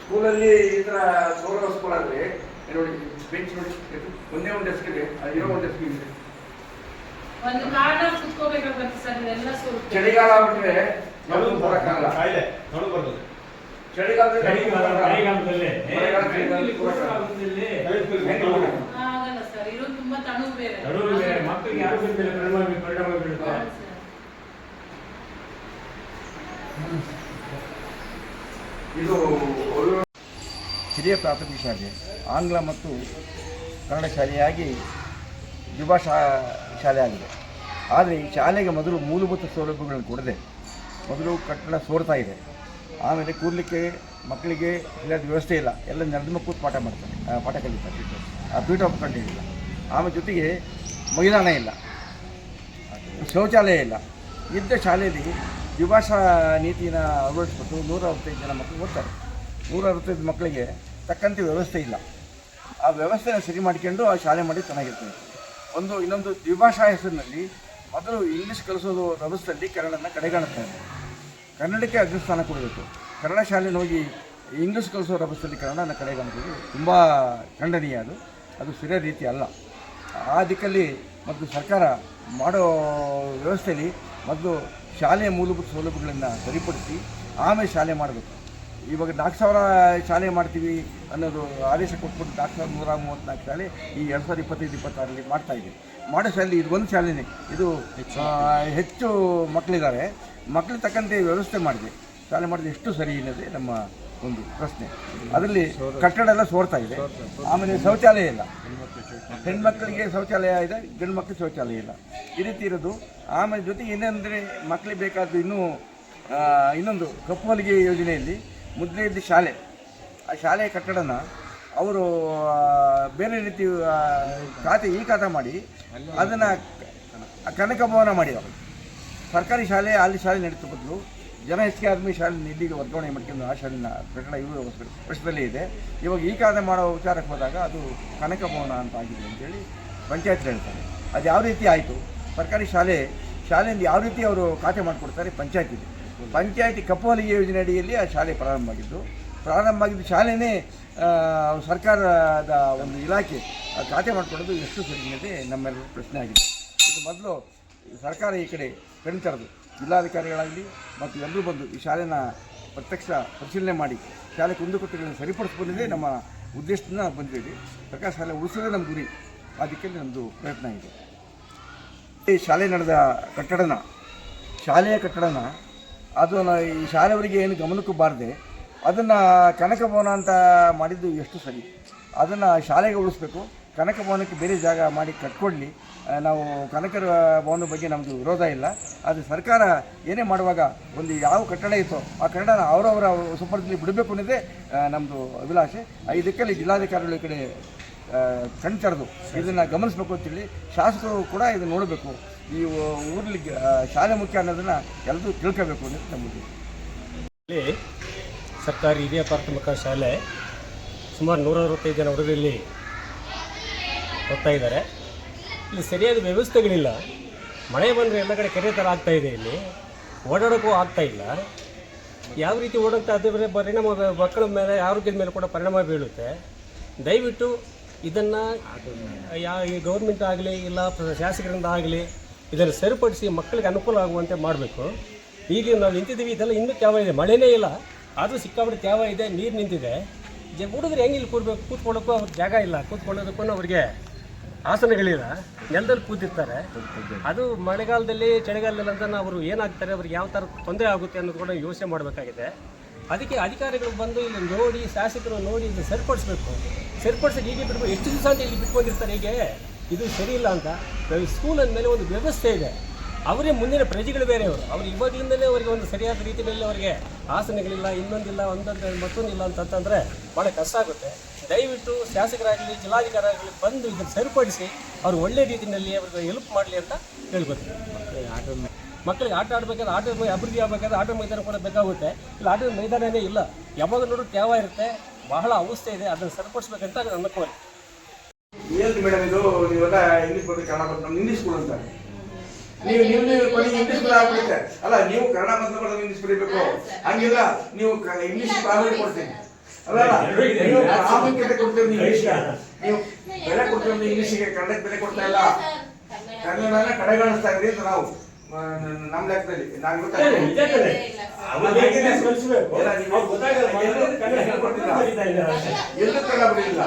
ಸ್ಕೂಲಲ್ಲಿ ಈ ತರ ಗೌರವ ಸ್ಕೂಲಲ್ಲಿ ನೋಡಿ ಬೆಂಚ್ ನೋಡಿ ಒಂದೇ ಒಂದು ಡೆಸ್ಕ್ ಇದೆ ಇರೋ ಒಂದು ಡೆಸ್ಕ್ ಇದೆ. ಒಂದು ಕಾರ್ಡ್ ಕುತ್ಕೋಬೇಕಾಗತ್ತೆ ಸರ್ ಇದೆಲ್ಲ ಸ್ವಲ್ಪ ಚಳಿಗಾಲ ಆಗ್ಬಿಟ್ರೆ ಬರೋಕ್ಕಾಗಲ್ಲ ಕಾಯಿಲೆ ನಡು ಬರ್ತದೆ ಚಳಿಗಾಲದಲ್ಲಿ ಚಳಿಗಾಲದಲ್ಲಿ ಮಳೆಗಾಲದಲ್ಲಿ ಮಳೆಗಾಲ, ಚಳಿಗಾಲದಲ್ಲಿ ಕೂರಕ್ಕಾಗಲ್ಲ. ಆಗಲ್ಲ ಸರ್ ಬೇರೆ. ಮಕ್ಕಳಿಗೆ ಆರೋಗ್ಯದ ಮೇಲೆ ಪರಿಣಾಮ ಪರಿಣಾಮ ಬೀಳುತ್ತೆ ಇದು ಹಿರಿಯ ಪ್ರಾಥಮಿಕ ಶಾಲೆ ಆಂಗ್ಲ ಮತ್ತು ಕನ್ನಡ ಶಾಲೆಯಾಗಿ ದ್ವಿಭಾಷಾ ಶಾಲೆ ಆಗಿದೆ. ಆದರೆ ಈ ಶಾಲೆಗೆ ಮೊದಲು ಮೂಲಭೂತ ಸೌಲಭ್ಯಗಳನ್ನು ಕೊಡದೆ ಮೊದಲು ಕಟ್ಟಡ ಸೋರ್ತಾ ಇದೆ. ಆಮೇಲೆ ಕೂರ್ಲಿಕ್ಕೆ ಮಕ್ಕಳಿಗೆ ಇಲ್ಲದ ವ್ಯವಸ್ಥೆ ಇಲ್ಲ. ಎಲ್ಲ ನೆಲದ ಮಕ್ಕಳು ಕೂತು ಪಾಠ ಮಾಡ್ತಾರೆ ಆ, ಪಾಠ ಕಲಿತಾರೆ. ಆ ಪೀಠ ಕಂಡು ಇಲ್ಲ ಆಮೇಲೆ ಜೊತೆಗೆ ಮೈದಾನ ಇಲ್ಲ, ಶೌಚಾಲಯ ಇಲ್ಲ. ಇದ್ದ ಶಾಲೆಯಲ್ಲಿ ದ್ವಿಭಾಷಾ ನೀತಿನ ಅಳವಡಿಸ್ಬಿಟ್ಟು ನೂರ ಅರವತ್ತೈದು ಜನ ಮಕ್ಕಳು ಓದ್ತಾರೆ. ನೂರ ಅರವತ್ತೈದು ಮಕ್ಕಳಿಗೆ ತಕ್ಕಂತೆ ವ್ಯವಸ್ಥೆ ಇಲ್ಲ. ಆ ವ್ಯವಸ್ಥೆನ ಸರಿ ಮಾಡ್ಕೊಂಡು ಆ ಶಾಲೆ ಮಾಡಿ ಚೆನ್ನಾಗಿರ್ತದೆ ಒಂದು ಇನ್ನೊಂದು ದ್ವಿಭಾಷಾ ಹೆಸರಿನಲ್ಲಿ ಮೊದಲು ಇಂಗ್ಲೀಷ್ ಕಲಿಸೋದು ವ್ಯವಸ್ಥೆಯಲ್ಲಿ ಕನ್ನಡನ ಕಡೆಗಾಣುತ್ತೆ. ಕನ್ನಡಕ್ಕೆ ಅಗ್ರಸ್ಥಾನ ಕೊಡಬೇಕು. ಕನ್ನಡ ಶಾಲೆಯಲ್ಲಿ ಹೋಗಿ ಇಂಗ್ಲೀಷ್ ಕಲಿಸೋ ವ್ಯವಸ್ಥೆಯಲ್ಲಿ ಕನ್ನಡನ ಕಡೆಗಾಣಿಸೋದು ತುಂಬ ಖಂಡನೀಯ. ಅದು ಅದು ಸರಿಯಾದ ರೀತಿ ಅಲ್ಲ. ಆ ದಿಕ್ಕಲ್ಲಿ ಮತ್ತು ಸರ್ಕಾರ ಮಾಡೋ ವ್ಯವಸ್ಥೆಯಲ್ಲಿ ಮೊದಲು ಶಾಲೆಯ ಮೂಲಭೂತ ಸೌಲಭ್ಯಗಳನ್ನು ಸರಿಪಡಿಸಿ ಆಮೇಲೆ ಶಾಲೆ ಮಾಡಬೇಕು. ಇವಾಗ ನಾಲ್ಕು ಸಾವಿರ ಶಾಲೆ ಮಾಡ್ತೀವಿ ಅನ್ನೋದು ಆದೇಶ ಕೊಟ್ಬಿಟ್ಟು ನಾಲ್ಕು ಸಾವಿರದ ನೂರ ಮೂವತ್ತ್ನಾಲ್ಕು ಶಾಲೆ ಈ ಎರಡು ಸಾವಿರದ ಇಪ್ಪತ್ತೈದು ಇಪ್ಪತ್ತಾರಲ್ಲಿ ಮಾಡ್ತಾ ಇದೆ. ಮಾಡೋ ಶಾಲೆ ಇದು ಒಂದು ಶಾಲೆನೇ. ಇದು ಹೆಚ್ಚು. ಮಕ್ಕಳಿದ್ದಾರೆ. ಮಕ್ಕಳು ತಕ್ಕಂತೆ ವ್ಯವಸ್ಥೆ ಮಾಡಿದೆ. ಶಾಲೆ ಮಾಡಿದ್ರೆ ಎಷ್ಟು ಸರಿ ಅನ್ನೋದೇ ನಮ್ಮ ಒಂದು ಪ್ರಶ್ನೆ. ಅದರಲ್ಲಿ ಕಟ್ಟಡ ಎಲ್ಲ ಸೋರ್ತಾ ಇದೆ. ಆಮೇಲೆ ಶೌಚಾಲಯ ಇಲ್ಲ. ಹೆಣ್ಮಕ್ಳಿಗೆ ಶೌಚಾಲಯ ಇದೆ ಗಂಡು ಮಕ್ಕಳಿಗೆ ಶೌಚಾಲಯ ಇಲ್ಲ. ಈ ರೀತಿ ಇರೋದು. ಆಮೇಲೆ ಜೊತೆಗೆ ಏನಂದರೆ ಮಕ್ಕಳಿಗೆ ಬೇಕಾದ್ದು ಇನ್ನೂ ಇನ್ನೊಂದು ಕಪ್ಪು ಹೊಲಿಗೆ ಯೋಜನೆಯಲ್ಲಿ ಮುದ್ರೆಯಲ್ಲಿ ಶಾಲೆ. ಆ ಶಾಲೆಯ ಕಟ್ಟಡನ ಅವರು ಬೇರೆ ರೀತಿ ಖಾತೆ ಈ ಖಾತೆ ಮಾಡಿ ಅದನ್ನು ಕನಕ ಭವನ ಮಾಡಿದ್ರು ಸರ್ಕಾರಿ ಶಾಲೆ ಅಲ್ಲಿ ಶಾಲೆ ನಡೆಸಬಹುದು ಜನ ಹೆಚ್ಚಿಗೆ ಆದ್ಮೇಲೆ ಶಾಲೆ ಇಲ್ಲಿಗೆ ವರ್ಗಾವಣೆ ಮಾಡ್ಕೊಂಡು ಆ ಶಾಲೆನ ಕಟ್ಟಡ ಇವರು ವರ್ಷದಲ್ಲೇ ಇದೆ. ಇವಾಗ ಈ ಕಾರಣ ಮಾಡೋ ವಿಚಾರಕ್ಕೆ ಹೋದಾಗ ಅದು ಕನಕ ಭವನ ಅಂತ ಆಗಿದೆ ಅಂತೇಳಿ ಪಂಚಾಯತ್ ಹೇಳ್ತಾರೆ. ಅದು ಯಾವ ರೀತಿ ಆಯಿತು? ಸರ್ಕಾರಿ ಶಾಲೆ ಶಾಲೆಯಿಂದ ಯಾವ ರೀತಿ ಅವರು ಖಾತೆ ಮಾಡಿಕೊಡ್ತಾರೆ? ಪಂಚಾಯತ್ ಪಂಚಾಯತಿ ಕಪ್ಪು ಹೊಲಿಗೆ ಯೋಜನೆ ಅಡಿಯಲ್ಲಿ ಆ ಶಾಲೆ ಪ್ರಾರಂಭ ಆಗಿದ್ದು ಪ್ರಾರಂಭ ಆಗಿದ್ದು ಶಾಲೆನೇ ಸರ್ಕಾರದ ಒಂದು ಇಲಾಖೆ ಖಾತೆ ಮಾಡಿಕೊಡೋದು ಎಷ್ಟು ಸರಿ ನಮ್ಮೆಲ್ಲರ ಪ್ರಶ್ನೆ ಆಗಿದೆ. ಇದು ಮೊದಲು ಸರ್ಕಾರ ಈ ಕಡೆ ಕಣ್ ತೆರೆದು ಜಿಲ್ಲಾಧಿಕಾರಿಗಳಾಗಲಿ ಮತ್ತು ಎಲ್ಲರೂ ಬಂದು ಈ ಶಾಲೆನ ಪ್ರತ್ಯಕ್ಷ ಪರಿಶೀಲನೆ ಮಾಡಿ ಶಾಲೆ ಕುಂದುಕೊಟ್ಟುಗಳನ್ನು ಸರಿಪಡಿಸ್ಕೊಂಡಿದ್ದೇ ನಮ್ಮ ಉದ್ದೇಶದಿಂದ ಬಂದಿದ್ದೀವಿ ಸರ್ಕಾರ ಶಾಲೆ ಉಳಿಸೋದೇ ನಮ್ಮ ಗುರಿ. ಅದಕ್ಕೆ ನಮ್ಮದು ಪ್ರಯತ್ನ ಇದೆ. ಈ ಶಾಲೆ ನಡೆದ ಕಟ್ಟಡನ, ಶಾಲೆಯ ಕಟ್ಟಡನ, ಅದು ನ- ಈ ಶಾಲೆಯವರಿಗೆ ಏನು ಗಮನಕ್ಕೂ ಬಾರದೆ ಅದನ್ನು ಕನಕ ಭವನ ಅಂತ ಮಾಡಿದ್ದು ಎಷ್ಟು ಸರಿ. ಅದನ್ನು ಶಾಲೆಗೆ ಉಳಿಸ್ಬೇಕು. ಕನಕ ಭವನಕ್ಕೆ ಬೇರೆ ಜಾಗ ಮಾಡಿ ಕಟ್ಕೊಳ್ಳಿ. ನಾವು ಕನಕ ಭವನದ ಬಗ್ಗೆ ನಮ್ಮದು ವಿರೋಧ ಇಲ್ಲ. ಆದರೆ ಸರ್ಕಾರ ಏನೇ ಮಾಡುವಾಗ ಒಂದು ಯಾವ ಕಟ್ಟಡ ಇತ್ತೋ ಆ ಕಟ್ಟಡನ ಅವರವರ ಸುಪರ್ದಲ್ಲಿ ಬಿಡಬೇಕು ಅನ್ನೋದೇ ನಮ್ಮದು ಅಭಿಲಾಷೆ. ಆ, ಇದಕ್ಕೆಲ್ಲಿ ಜಿಲ್ಲಾಧಿಕಾರಿಗಳು ಕಡೆ ಕಣ್ತರೆದು ಕಣ್ ತೆರೆದು ಇದನ್ನು ಗಮನಿಸಬೇಕು ಅಂತೇಳಿ ಶಾಸಕರು ಕೂಡ ಇದನ್ನು ನೋಡಬೇಕು. ಈ ಊರಲ್ಲಿ ಶಾಲೆ ಮುಖ್ಯ ಅನ್ನೋದನ್ನು ಎಲ್ಲರೂ ತಿಳ್ಕೋಬೇಕು ಅನ್ನೋದು ನಮ್ಮದು ಸರ್ಕಾರಿ ಹಿರಿಯ ಪ್ರಾಥಮಿಕ ಶಾಲೆ ಸುಮಾರು ನೂರ ಅರವತ್ತೈದು ಜನ ಹುಡುಗರು ಓದ್ತಾ ಇದ್ದಾರೆ. ಇಲ್ಲಿ ಸರಿಯಾದ ವ್ಯವಸ್ಥೆಗಳಿಲ್ಲ. ಮಳೆ ಬಂದರೆ ಎಲ್ಲ ಕಡೆ ಕೆರೆ ಥರ ಆಗ್ತಾ ಇದೆ ಇಲ್ಲಿ. ಓಡಾಡೋಕ್ಕೂ ಆಗ್ತಾ ಇಲ್ಲ. ಯಾವ ರೀತಿ ಓಡಾಡ್ತಾ ಮೇಲೆ ಪರಿಣಾಮ ಮಕ್ಕಳ ಮೇಲೆ, ಆರೋಗ್ಯದ ಮೇಲೆ ಕೂಡ ಪರಿಣಾಮ ಬೀಳುತ್ತೆ. ದಯವಿಟ್ಟು ಇದನ್ನು, ಯಾ ಈ ಗೌರ್ಮೆಂಟ್ ಆಗಲಿ, ಇಲ್ಲ ಶಾಸಕರಿಂದ ಆಗಲಿ, ಇದನ್ನು ಸರಿಪಡಿಸಿ ಮಕ್ಕಳಿಗೆ ಅನುಕೂಲ ಆಗುವಂತೆ ಮಾಡಬೇಕು. ಈಗ ನಾವು ನಿಂತಿದ್ದೀವಿ. ಇದೆಲ್ಲ ಇನ್ನೂ ತ್ಯಾವ ಇದೆ. ಮಳೆನೇ ಇಲ್ಲ. ಆದರೂ ಸಿಕ್ಕಾಬಿಟ್ಟು ತ್ಯಾವ ಇದೆ. ನೀರು ನಿಂತಿದೆ. ಜ ಹುಡುಗರು ಹೆಂಗೆ ಇಲ್ಲಿ ಕೂರ್ಬೇಕು? ಕೂತ್ಕೊಳ್ಳೋಕ್ಕೂ ಅವ್ರಿಗೆ ಜಾಗ ಇಲ್ಲ. ಕೂತ್ಕೊಳ್ಳೋದಕ್ಕೂ ಅವ್ರಿಗೆ ಆಸನಗಳಿಲ್ಲ. ನೆಲದಲ್ಲಿ ಕೂತಿರ್ತಾರೆ. ಅದು ಮಳೆಗಾಲದಲ್ಲಿ, ಚಳಿಗಾಲದಲ್ಲಿ ಅಂತ ಅವರು ಏನಾಗ್ತಾರೆ, ಅವ್ರಿಗೆ ಯಾವ ಥರ ತೊಂದರೆ ಆಗುತ್ತೆ ಅನ್ನೋದು ಕೂಡ ಯೋಚನೆ ಮಾಡಬೇಕಾಗಿದೆ. ಅದಕ್ಕೆ ಅಧಿಕಾರಿಗಳು ಬಂದು ಇಲ್ಲಿ ನೋಡಿ, ಶಾಸಕರು ನೋಡಿ ಇದು ಸರಿಪಡಿಸ್ಬೇಕು. ಸರಿಪಡಿಸೋಕೆ ಹೀಗೆ ಬಿಟ್ಕೊಂಡು ಎಷ್ಟು ದಿವಸ ಅಂತ ಇಲ್ಲಿ ಬಿಟ್ಕೊಂಡಿರ್ತಾರೆ ಹೀಗೆ? ಇದು ಸರಿ ಇಲ್ಲ ಅಂತ. ಸ್ಕೂಲ್ ಅಂದಮೇಲೆ ಒಂದು ವ್ಯವಸ್ಥೆ ಇದೆ. ಅವರೇ ಮುಂದಿನ ಪ್ರಜೆಗಳು ಬೇರೆ ಅವರು ಅವ್ರು ಇವಾಗಲಿಂದಲೇ ಅವರಿಗೆ ಒಂದು ಸರಿಯಾದ ರೀತಿಯಲ್ಲಿ ಅವರಿಗೆ ಆಸನಗಳಿಲ್ಲ ಇನ್ನೊಂದಿಲ್ಲ ಒಂದೊಂದು ಮತ್ತೊಂದಿಲ್ಲ ಅಂತಂತಂದರೆ ಭಾಳ ಕಷ್ಟ ಆಗುತ್ತೆ. ದಯವಿಟ್ಟು ಶಾಸಕರಾಗಲಿ ಜಿಲ್ಲಾಧಿಕಾರಿಗಳು ಬಂದು ಇದನ್ನು ಸರಿಪಡಿಸಿ ಅವರು ಒಳ್ಳೆ ರೀತಿಯಲ್ಲಿ ಅವ್ರಿಗೆ ಹೆಲ್ಪ್ ಮಾಡಲಿ ಅಂತ ಹೇಳ್ಕೊತೀನಿ. ಮಕ್ಕಳಿಗೆ ಆಟ ಆಡಬೇಕಾದ್ರೆ ಆಟದ ಅಭಿವೃದ್ಧಿ ಆಗಬೇಕಾದ್ರೆ ಆಟದ ಮೈದಾನ ಕೂಡ ಬೇಕಾಗುತ್ತೆ. ಇಲ್ಲ ಆಟದ ಮೈದಾನನೇ ಇಲ್ಲ. ಯಾವಾಗ ನೋಡಿದ್ರು ತ್ಯಾವ ಇರುತ್ತೆ ಬಹಳ ಅವಸ್ಥೆ ಇದೆ ಅದನ್ನು ಸರಿಪಡಿಸ್ಬೇಕಂತ ನನ್ನ ಕೋರಿಕೆ. ಮೇಡಮ್ ಇದು? ನೀವೆಲ್ಲ ಇಂಗ್ಲೀಷ್ ಬಂದು ಕನ್ನಡ ಇಂಗ್ಲೀಷ್ ಸ್ಕೂಲ್ ಅಂತಾರೆ ನೀವು ನೀವು ನೀವು ಕೊನೆಗೆ ಇಂಗ್ಲಿಷ್ ಕೂಡ ಆಗ್ಬಿಡುತ್ತೆ. ಅಲ್ಲ ನೀವು ಕನ್ನಡ ಮಾತ್ರ ಮಾಡೋದು ಇಂಗ್ಲಿಷ್ ಬರೀಬೇಕು. ಹಂಗಿಲ್ಲ ನೀವು ಕ- ಇಂಗ್ಲಿಷ್ ಪ್ರಾಮುಖ್ಯತೆ ಕೊಡ್ತೀನಿ. ಅಲ್ಲ ನೀವು ಪ್ರಾಮುಖ್ಯತೆ ಕೊಡ್ತೀರಿ ನೀವು ಇಂಗ್ಲಿಷ್ಗೆ. ನೀವು ಬೆಲೆ ಕೊಡ್ತೀರಿ ಇಂಗ್ಲಿಷ್ಗೆ ಕನ್ನಡಕ್ಕೆ ಬೆಲೆ ಕೊಡ್ತಾ ಇಲ್ಲ. ಕನ್ನಡನ ಕಡೆಗಣಿಸ್ತಾ ಇದ್ರಿ ಅಂತ ನಾವು ನಮ್ಮ ಲೆಕ್ಕದಲ್ಲಿ. ನಾನು ಗೊತ್ತಾಗಿಲ್ಲ ಗೊತ್ತಾಗ್ತದೆ ಎಲ್ಲ ಕನ್ನಡ ಬರಲಿಲ್ಲ.